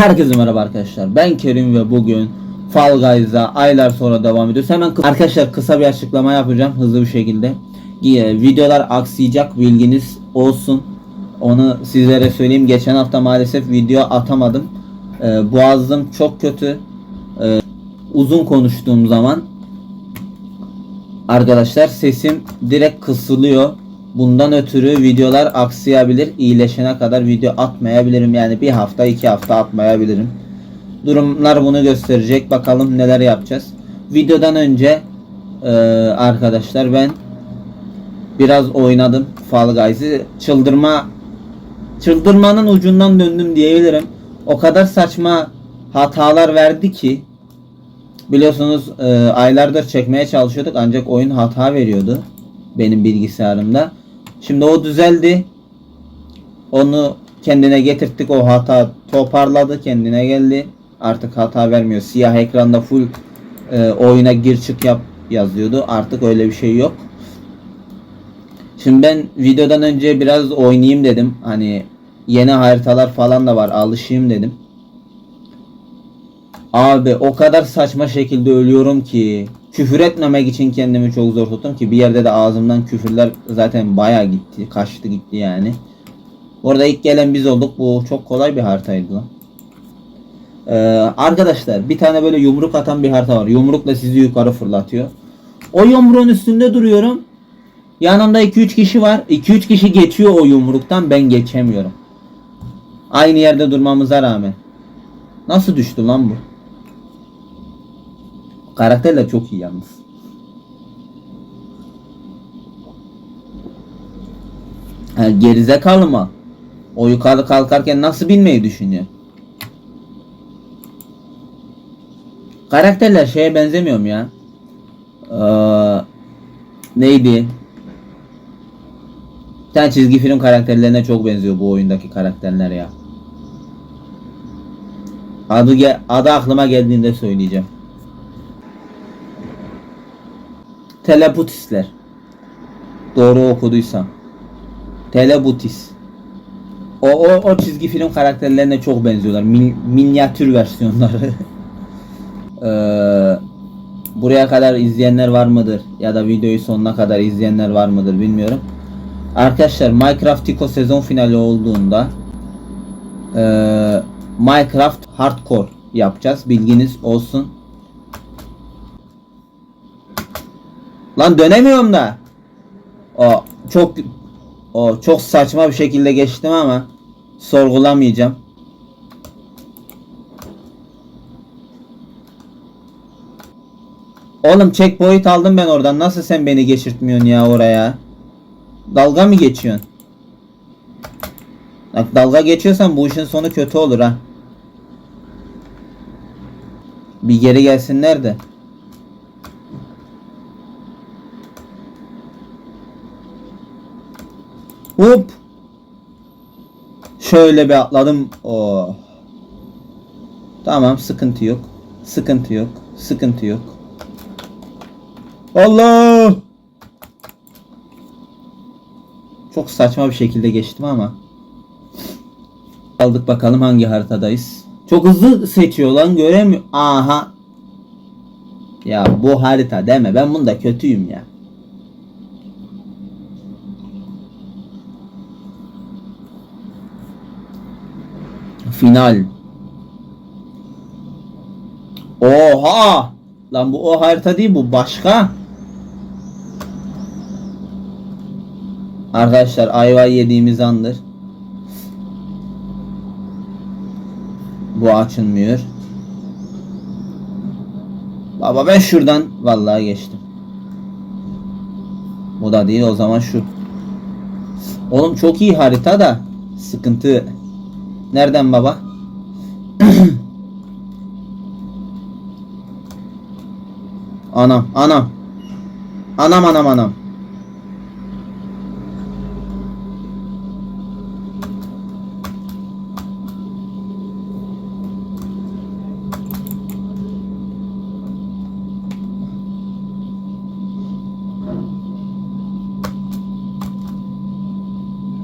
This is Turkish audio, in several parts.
Herkese merhaba arkadaşlar. Ben Kerim ve bugün Fall Guys'a aylar sonra devam ediyoruz. Hemen kı- arkadaşlar kısa bir açıklama yapacağım hızlı bir şekilde. Ee, Videolar aksayacak bilginiz olsun. Onu sizlere söyleyeyim. Geçen hafta maalesef video atamadım. Ee, boğazım çok kötü. Ee, uzun konuştuğum zaman arkadaşlar sesim direkt kısılıyor. Bundan ötürü videolar aksayabilir. İyileşene kadar video atmayabilirim. Yani bir hafta iki hafta atmayabilirim. Durumlar bunu gösterecek. Bakalım neler yapacağız. Videodan önce e, arkadaşlar ben biraz oynadım Fall Guys'ı. Çıldırma çıldırmanın ucundan döndüm diyebilirim. O kadar saçma hatalar verdi ki biliyorsunuz e, aylardır çekmeye çalışıyorduk ancak oyun hata veriyordu benim bilgisayarımda. Şimdi o düzeldi. Onu kendine getirttik. O hata toparladı. Kendine geldi. Artık hata vermiyor. Siyah ekranda full e, oyuna gir çık yap yazıyordu. Artık öyle bir şey yok. Şimdi ben videodan önce biraz oynayayım dedim. Hani yeni haritalar falan da var. Alışayım dedim. Abi o kadar saçma şekilde ölüyorum ki küfür etmemek için kendimi çok zor tuttum ki bir yerde de ağzımdan küfürler zaten baya gitti. Kaçtı gitti yani. Orada ilk gelen biz olduk. Bu çok kolay bir haritaydı lan. Ee, arkadaşlar bir tane böyle yumruk atan bir harita var. Yumrukla sizi yukarı fırlatıyor. O yumruğun üstünde duruyorum. Yanımda 2-3 kişi var. 2-3 kişi geçiyor o yumruktan ben geçemiyorum. Aynı yerde durmamıza rağmen. Nasıl düştü lan bu? Karakterler çok iyi yalnız. Ha, gerizekalı mı? O yukarı kalkarken nasıl binmeyi düşünüyor? Karakterler şeye benzemiyorum ya. Ee, neydi? Bir tane çizgi film karakterlerine çok benziyor bu oyundaki karakterler ya. Adı, adı aklıma geldiğinde söyleyeceğim. Telebutisler. Doğru okuduysam. Telebutis. O, o, o çizgi film karakterlerine çok benziyorlar. Min- minyatür versiyonları. Ee, buraya kadar izleyenler var mıdır? Ya da videoyu sonuna kadar izleyenler var mıdır bilmiyorum. Arkadaşlar Minecraft Tico sezon finali olduğunda ee, Minecraft Hardcore yapacağız. Bilginiz olsun. Lan dönemiyorum da. O çok o çok saçma bir şekilde geçtim ama sorgulamayacağım. Oğlum checkpoint aldım ben oradan. Nasıl sen beni geçirtmiyorsun ya oraya? Dalga mı geçiyorsun? Bak dalga geçiyorsan bu işin sonu kötü olur ha. Bir geri gelsinler de. Hop. Şöyle bir atladım. Oh. Tamam sıkıntı yok. Sıkıntı yok. Sıkıntı yok. Allah! Çok saçma bir şekilde geçtim ama. Aldık bakalım hangi haritadayız. Çok hızlı seçiyor lan göremiyor. Aha. Ya bu harita deme ben bunda kötüyüm ya. Final. Oha! Lan bu o harita değil bu başka. Arkadaşlar ayva yediğimiz andır. Bu açılmıyor. Baba ben şuradan vallahi geçtim. Bu da değil o zaman şu. Oğlum çok iyi harita da sıkıntı. Nereden baba? anam anam. Anam anam anam.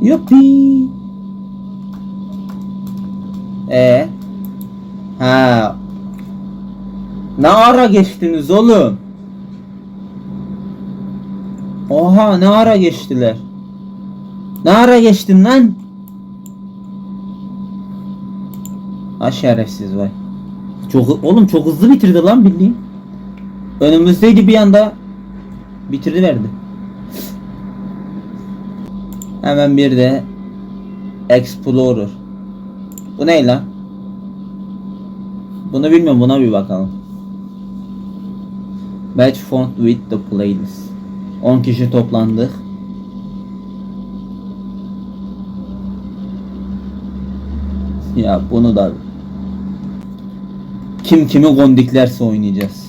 Yuppi. E Ha. Ne ara geçtiniz oğlum? Oha ne ara geçtiler? Ne ara geçtin lan? Ha şerefsiz vay. Çok oğlum çok hızlı bitirdi lan bildiğin. Önümüzdeydi bir anda bitirdi verdi. Hemen bir de Explorer. Bu ne lan? Bunu bilmiyorum buna bir bakalım. Match found with the playlist. 10 kişi toplandık. Ya bunu da kim kimi gondiklerse oynayacağız.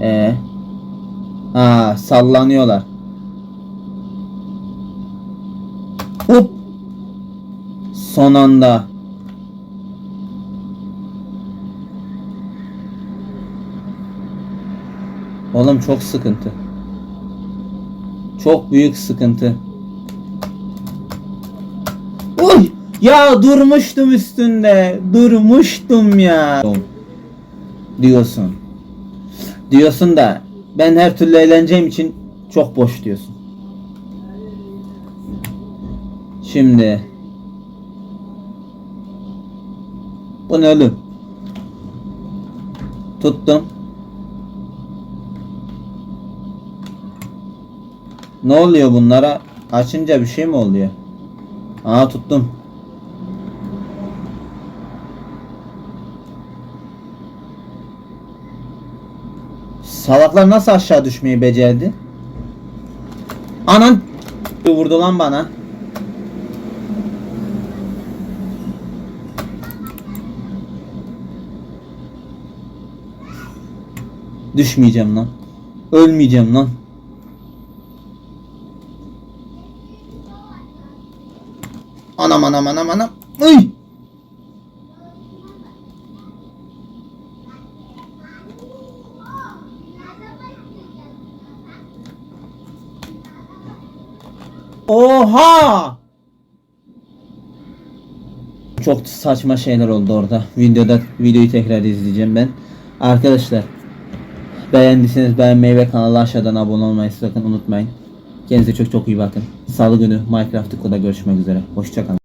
Ee, ha sallanıyorlar. Hop. Son anda. Oğlum çok sıkıntı. Çok büyük sıkıntı. Uy! Ya durmuştum üstünde. Durmuştum ya. Diyorsun. Diyorsun da ben her türlü eğleneceğim için çok boş diyorsun. Şimdi Bu ne oğlum? Tuttum. Ne oluyor bunlara? Açınca bir şey mi oluyor? Aa tuttum. Salaklar nasıl aşağı düşmeyi becerdi? Anan vurdu lan bana. Düşmeyeceğim lan. Ölmeyeceğim lan. Anam anam anam anam. Uy! Oha! Çok saçma şeyler oldu orada. Videoda videoyu tekrar izleyeceğim ben. Arkadaşlar beğendiyseniz beğenmeyi ve kanala aşağıdan abone olmayı sakın unutmayın. Kendinize çok çok iyi bakın. Salı günü Minecraft Koda görüşmek üzere. Hoşçakalın.